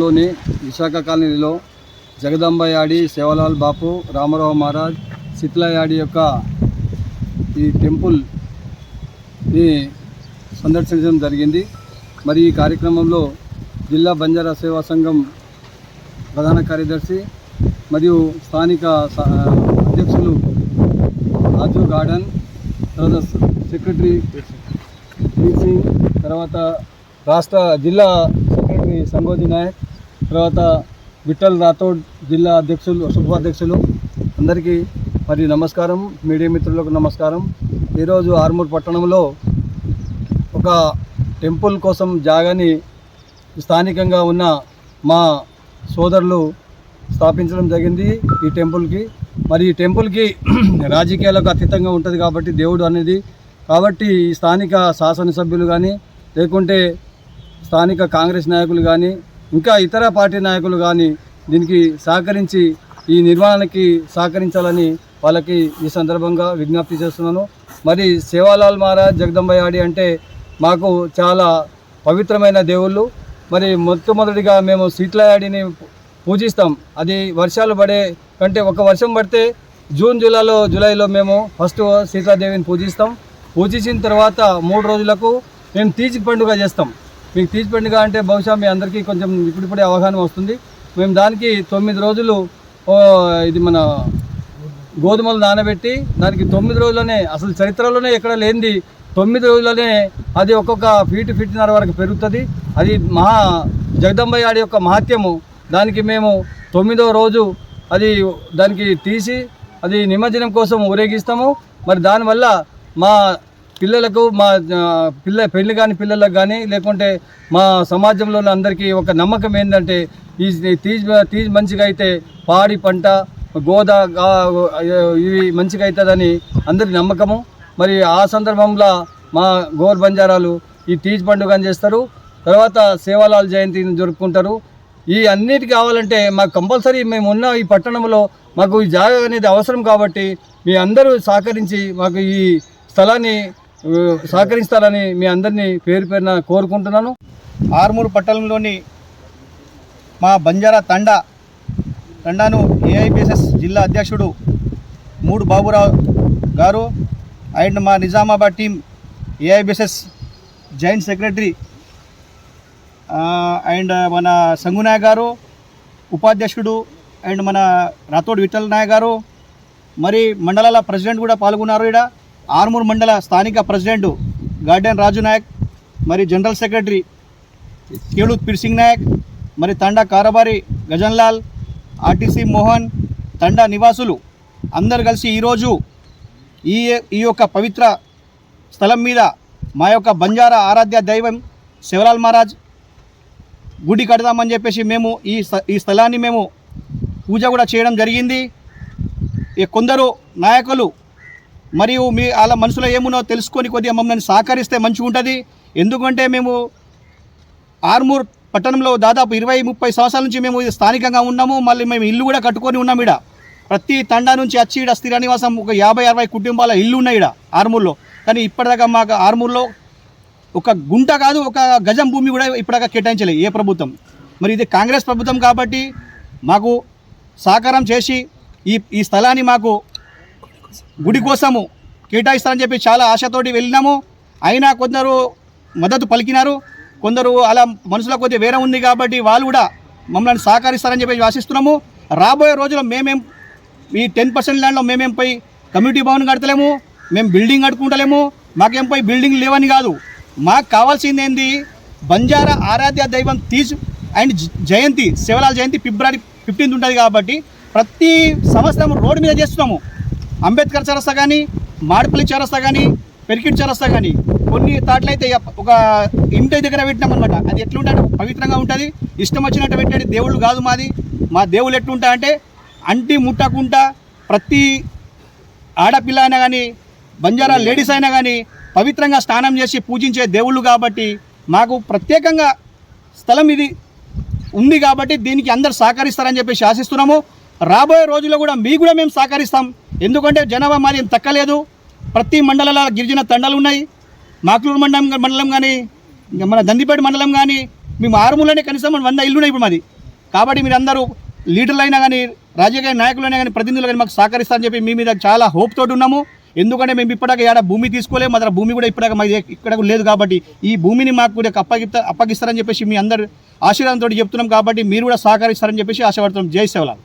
లోని విశాఖ కాలనీలో జగదంబయాడి సేవలాల్ బాపు రామారావు మహారాజ్ శిథిలయాడి యొక్క ఈ టెంపుల్ని సందర్శించడం జరిగింది. మరి ఈ కార్యక్రమంలో జిల్లా బంజారా సేవా సంఘం ప్రధాన కార్యదర్శి మరియు స్థానిక అధ్యక్షులు రాజు గార్డెన్ తర్వాత సెక్రటరీ సింగ్ తర్వాత రాష్ట్ర జిల్లా సెక్రటరీ సంగోజీ నాయక్ తర్వాత విఠల్ రాథోడ్ జిల్లా అధ్యక్షులు శుభాధ్యక్షులు అందరికీ మరి నమస్కారం. మీడియా మిత్రులకు నమస్కారం. ఈరోజు ఆర్మూర్ పట్టణంలో ఒక టెంపుల్ కోసం జాగాని స్థానికంగా ఉన్న మా సోదరులు స్థాపించడం జరిగింది ఈ టెంపుల్కి. మరి ఈ టెంపుల్కి రాజకీయాలకు అతీతంగా ఉంటుంది కాబట్టి దేవుడు అనేది. కాబట్టి ఈ స్థానిక శాసనసభ్యులు కానీ లేకుంటే స్థానిక కాంగ్రెస్ నాయకులు కానీ ఇంకా ఇతర పార్టీ నాయకులు కానీ దీనికి సహకరించి ఈ నిర్వహణకి సహకరించాలని వాళ్ళకి ఈ సందర్భంగా విజ్ఞప్తి చేస్తున్నాను. మరి సేవాలాల్ మహారాజ్ జగదంబయాడి అంటే మాకు చాలా పవిత్రమైన దేవుళ్ళు. మరి మొట్టమొదటిగా మేము సీట్లయాడిని పూజిస్తాం. అది వర్షాలు పడే కంటే ఒక వర్షం పడితే జూన్ జూలైలో జూలైలో మేము ఫస్ట్ సీతాదేవిని పూజిస్తాం. పూజించిన తర్వాత మూడు రోజులకు మేము తీజి పండుగ చేస్తాం. మీకు తీసిపెండుగా అంటే బహుశా మీ అందరికీ కొంచెం ఇప్పుడిప్పుడే అవగాహన వస్తుంది. మేము దానికి తొమ్మిది రోజులు ఇది మన గోధుమలు నానబెట్టి దానికి తొమ్మిది రోజుల్లోనే అసలు చరిత్రలోనే ఎక్కడ లేనిది తొమ్మిది రోజుల్లోనే అది ఒక్కొక్క ఫీట్ ఫీట్నర వరకు పెరుగుతుంది. అది మహా జగదంబయ్య ఆడి యొక్క మహత్యము. దానికి మేము తొమ్మిదో రోజు అది దానికి తీసి అది నిమజ్జనం కోసం ఊరేగిస్తాము. మరి దానివల్ల మా పిల్లలకు మా పిల్ల పెళ్ళి కాని పిల్లలకు కానీ లేకుంటే మా సమాజంలో అందరికీ ఒక నమ్మకం ఏంటంటే ఈ తీజ్ తీజ్ మంచిగా అయితే పాడి పంట గోదా ఇవి మంచిగా అవుతుందని అందరి నమ్మకము. మరి ఆ సందర్భంలో మా గోర్ బంజారాలు ఈ తీజ్ పండుగ చేస్తారు. తర్వాత సేవాలాల్ జయంతిని జరుపుకుంటారు. ఈ అన్నిటికి కావాలంటే మాకు కంపల్సరీ మేము ఉన్న ఈ పట్టణంలో మాకు ఈ జాగా అనేది అవసరం కాబట్టి మీ అందరూ సహకరించి మాకు ఈ స్థలాన్ని సహకరిస్తారని మీ అందరినీ పేరు పేరున కోరుకుంటున్నాను. ఆర్మూర్ పట్టణంలోని మా బంజారా తండా తండాను ఏఐపిఎస్ఎస్ జిల్లా అధ్యక్షుడు మూడు బాబురావు గారు అండ్ మా Nizamabad team AIBSS joint secretary and మన సంగునాయ గారు ఉపాధ్యక్షుడు అండ్ మన రాథోడ్ విఠల్ నాయ గారు మరి మండలాల ప్రెసిడెంట్ కూడా పాల్గొన్నారు ఇక్కడ ఆర్మూర్ మండల స్థానిక ప్రెసిడెంట్ గార్డెన్ రాజు నాయక్ మరి జనరల్ సెక్రటరీ కేళూత్ పిర్సింగ్ నాయక్ మరి తండా కారబారి గజన్లాల్ ఆర్టీసీ మోహన్ తండా నివాసులు అందరు కలిసి ఈరోజు ఈ ఈ యొక్క పవిత్ర స్థలం మీద మా యొక్క బంజారా ఆరాధ్య దైవం శివలాల్ మహారాజ్ గుడి కడదామని చెప్పేసి మేము ఈ స్థ- ఈ స్థలాన్ని మేము పూజ కూడా చేయడం జరిగింది. ఈ కొందరు నాయకులు మరియు మీ వాళ్ళ మనసులో ఏమున్నో తెలుసుకొని కొద్దిగా మమ్మల్ని సహకరిస్తే మంచిగా ఉంటుంది ఎందుకంటే మేము ఆర్మూర్ పట్టణంలో దాదాపు ఇరవై ముప్పై సంవత్సరాల నుంచి మేము స్థానికంగా ఉన్నాము. మళ్ళీ మేము ఇల్లు కూడా కట్టుకొని ఉన్నాం ఇక్కడ ప్రతి తండా నుంచి వచ్చి ఇక్కడ స్థిర నివాసం ఒక యాభై అరవై కుటుంబాల ఇల్లు ఉన్నాయి ఇక్కడ ఆర్మూర్లో. కానీ ఇప్పటిదాకా మాకు ఆర్మూర్లో ఒక గుంట కాదు ఒక గజం భూమి కూడా ఇప్పటిదాకా కేటాయించలేదు ఏ ప్రభుత్వం. మరి ఇది కాంగ్రెస్ ప్రభుత్వం కాబట్టి మాకు సహకారం చేసి ఈ ఈ స్థలాన్ని మాకు గుడి కోసము కేటాయిస్తారని చెప్పి చాలా ఆశతోటి వెళ్ళినాము. అయినా కొందరు మద్దతు పలికినారు. కొందరు అలా మనుషుల కొద్దిగా వేరే ఉంది కాబట్టి వాళ్ళు కూడా మమ్మల్ని సహకరిస్తారని చెప్పి ఆశిస్తున్నాము. రాబోయే రోజుల్లో మేమేం ఈ టెన్ పర్సెంట్ ల్యాండ్లో మేమేం పోయి కమ్యూనిటీ భవన్ కడతలేము. మేము బిల్డింగ్ కట్టుకుంటలేము. మాకేం పోయి బిల్డింగ్ లేవని కాదు. మాకు కావాల్సింది ఏంది? బంజారా ఆరాధ్య దైవం తీజ్ అండ్ జయంతి శివలాల్ జయంతి ఫిబ్రవరి ఫిఫ్టీన్త్ ఉంటుంది కాబట్టి ప్రతి సంవత్సరం రోడ్డు మీద చేస్తున్నాము. అంబేద్కర్ చరస్తా కానీ మాడిపల్లి చరస్తా కానీ పెరికిట్ చరస్తా కానీ కొన్ని తాట్లయితే ఒక ఇంటి దగ్గర పెట్టినాం అనమాట అది ఎట్లుంటే పవిత్రంగా ఉంటుంది. ఇష్టం వచ్చినట్టు పెట్టాడు దేవుళ్ళు కాదు మాది. మా దేవుళ్ళు ఎట్లుంటా అంటే అంటి ముట్టకుండా ప్రతి ఆడపిల్ల అయినా కానీ బంజారా లేడీస్ అయినా కానీ పవిత్రంగా స్నానం చేసి పూజించే దేవుళ్ళు కాబట్టి మాకు ప్రత్యేకంగా స్థలం ఇది ఉంది కాబట్టి దీనికి అందరు సహకరిస్తారని చెప్పేసి ఆశిస్తున్నాము. రాబోయే రోజుల్లో కూడా మీకు కూడా మేము సహకరిస్తాం. ఎందుకంటే జనాభా మాది ఏం తక్కలేదు. ప్రతి మండలాల గిరిజన తండాలు ఉన్నాయి. మాకులూరు మండలం మండలం కానీ మన దందిపేట మండలం కానీ మేము ఆరుమూలనే కనీసం మన వంద ఇల్లున్నాయి ఇప్పుడు మాది. కాబట్టి మీరు అందరూ లీడర్లు అయినా కానీ రాజకీయ నాయకులైనా కానీ ప్రతినిధులు కానీ మాకు సహకరిస్తారని చెప్పి మీ మీద చాలా హోప్ తోటి ఉన్నాము. ఎందుకంటే మేము ఇప్పటికే ఏడ భూమి తీసుకోలేము. మన భూమి కూడా ఇప్పటికే మాది ఇక్కడ లేదు కాబట్టి ఈ భూమిని మాకు కూడా అప్పగిస్తా అప్పగిస్తారని చెప్పేసి మీ అందరు ఆశీర్వాదంతో చెప్తున్నాం కాబట్టి మీరు కూడా సహకరిస్తారని చెప్పేసి ఆశపడుతున్నాం. జై సేవలాల్